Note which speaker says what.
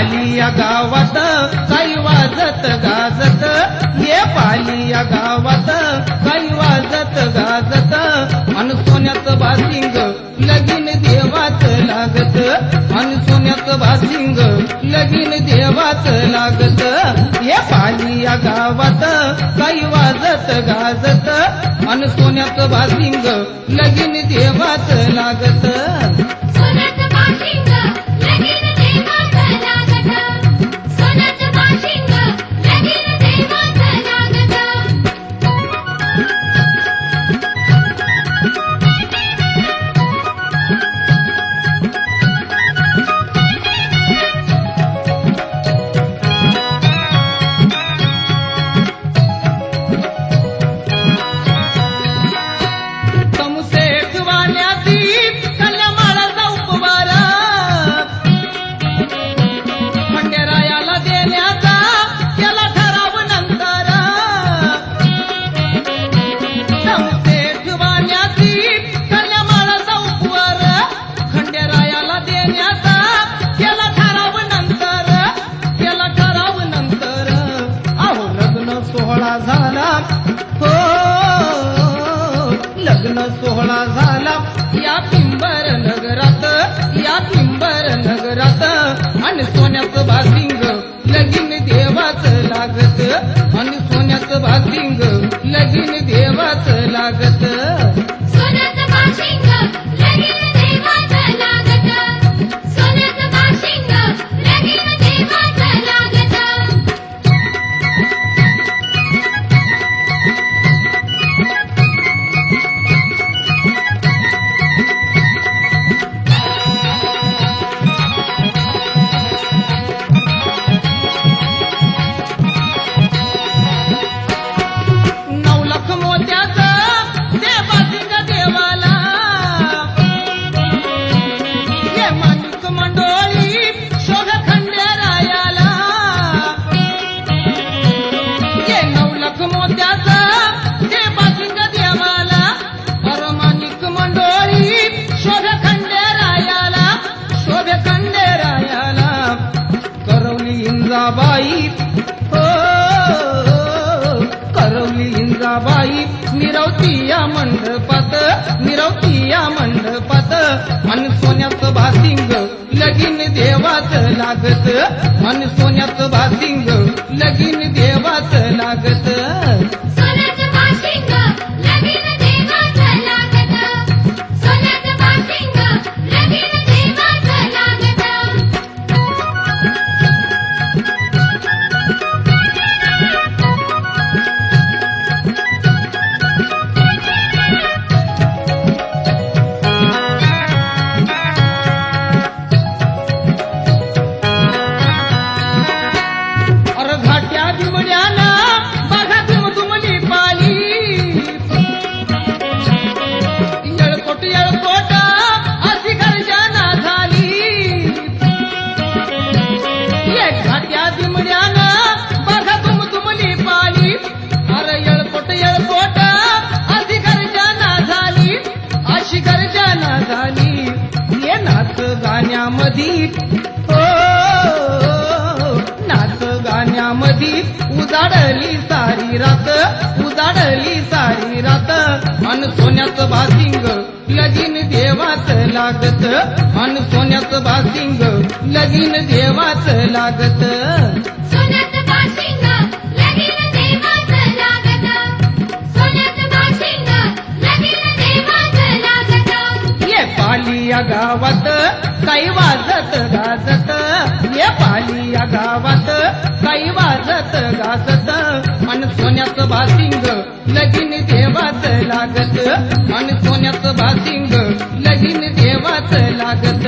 Speaker 1: या गावात काही वाजत गाजत. ये पाली या गावात काही वाजत गाजत. अन सोन्याचं बासिंग लगीन देवाच लागत. अन सोन्याचं बासिंग लगीन देवाच लागत. ये पाली या गावात काही वाजत गाजत. अन सोन्याचं बासिंग लगीन देवाच लागत.
Speaker 2: Thank you. देवाच लागत
Speaker 1: करवली इंद्राबाई. हो करवली इंद्राबाई. मिरवती या मंडपात मिरवती या मंडपात. मन सोन्याचं भासिंग लगीन देवाच लागत. मन सोन्याचं भासिंग लगीन देवाच लागत. गाण्यामधी. गाण्यामध्ये हो नाच गाण्यामध्ये उजाडली सारी रात उजाडली सारी रात. अन सोन्याचं भासिंग लगीन देवाच लागत. अन सोन्याचं भासिंग लगीन देवाच लागत. या गावात काही वाजत गाजत. ये पाली या गावात काही वाजत गाजत. मन सोन्याचं भासिंग लगीन देवाच लागत. मन सोन्याचं भासिंग लगीन देवाच लागत.